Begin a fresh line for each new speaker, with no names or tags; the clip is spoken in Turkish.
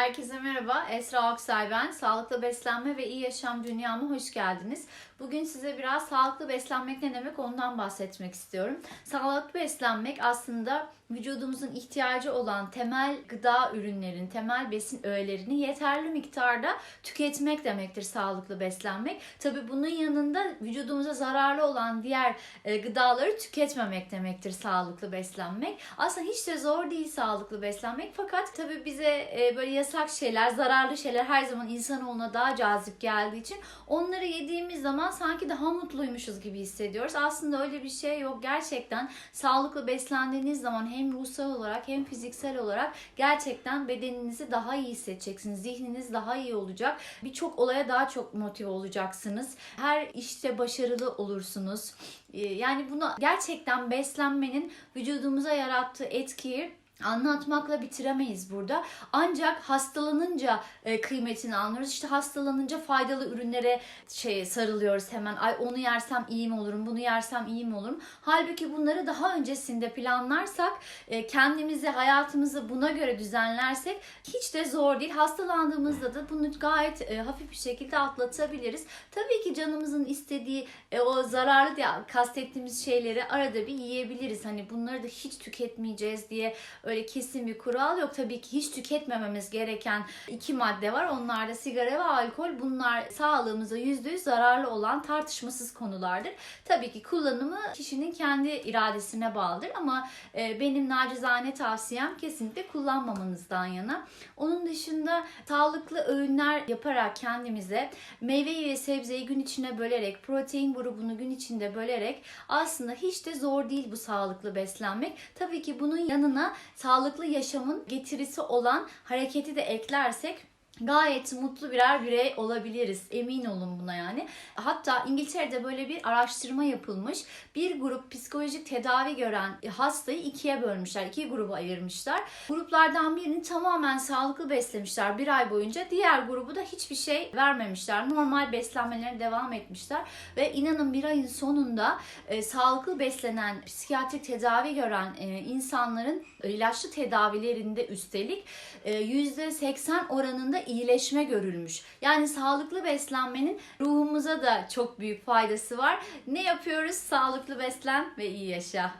Herkese merhaba, Esra Aksay ben. Sağlıklı beslenme ve iyi yaşam dünyama hoş geldiniz. Bugün size biraz sağlıklı beslenmek ne demek ondan bahsetmek istiyorum. Sağlıklı beslenmek aslında vücudumuzun ihtiyacı olan temel gıda ürünlerin, temel besin öğelerini yeterli miktarda tüketmek demektir sağlıklı beslenmek. Tabi bunun yanında vücudumuza zararlı olan diğer e, gıdaları tüketmemek demektir sağlıklı beslenmek. Aslında hiç de zor değil sağlıklı beslenmek fakat tabi bize e, böyle yasak şeyler, zararlı şeyler her zaman insanoğluna daha cazip geldiği için onları yediğimiz zaman sanki daha mutluymuşuz gibi hissediyoruz. Aslında öyle bir şey yok. Gerçekten sağlıklı beslendiğiniz zaman hem ruhsal olarak hem fiziksel olarak gerçekten bedeninizi daha iyi hissedeceksiniz. Zihniniz daha iyi olacak. Birçok olaya daha çok motive olacaksınız. Her işte başarılı olursunuz. Ee, Yani bunu gerçekten beslenmenin vücudumuza yarattığı etkiyi anlatmakla bitiremeyiz burada. Ancak hastalanınca e, kıymetini anlıyoruz. İşte hastalanınca faydalı ürünlere şey sarılıyoruz hemen. Ay onu yersem iyi mi olurum? Bunu yersem iyi mi olurum? Halbuki bunları daha öncesinde planlarsak, e, kendimizi, hayatımızı buna göre düzenlersek hiç de zor değil. Hastalandığımızda da bunu gayet e, hafif bir şekilde atlatabiliriz. Tabii ki canımızın istediği o zararlı diye kastettiğimiz şeyleri arada bir yiyebiliriz. Hani bunları da hiç tüketmeyeceğiz diye öyle kesin bir kural yok. Tabii ki hiç tüketmememiz gereken iki madde var. Onlar da sigara ve alkol. Bunlar sağlığımıza %100 zararlı olan tartışmasız konulardır. Tabii ki kullanımı kişinin kendi iradesine bağlıdır ama e, benim nacizane tavsiyem kesinlikle kullanmamanızdan yana. Onun dışında sağlıklı öğünler yaparak kendimize meyveyi ve sebzeyi gün içine bölerek, protein grubunu gün içinde bölerek aslında hiç de zor değil bu sağlıklı beslenmek. Tabii ki bunun yanına sağlıklı yaşamın getirisi olan hareketi de eklersek gayet mutlu birer birey olabiliriz. Emin olun buna yani. Hatta İngiltere'de böyle bir araştırma yapılmış. Bir grup psikolojik tedavi gören hastayı ikiye bölmüşler. iki gruba ayırmışlar. Gruplardan birini tamamen sağlıklı beslemişler bir ay boyunca. Diğer grubu da hiçbir şey vermemişler. Normal beslenmelerine devam etmişler. Ve inanın bir ayın sonunda e, sağlıklı beslenen, psikiyatrik tedavi gören e, insanların ilaçlı tedavilerinde üstelik e, %80 oranında iyileşme görülmüş. Yani sağlıklı beslenmenin ruhumuza da çok büyük faydası var. Ne yapıyoruz? Sağlıklı beslen ve iyi yaşa.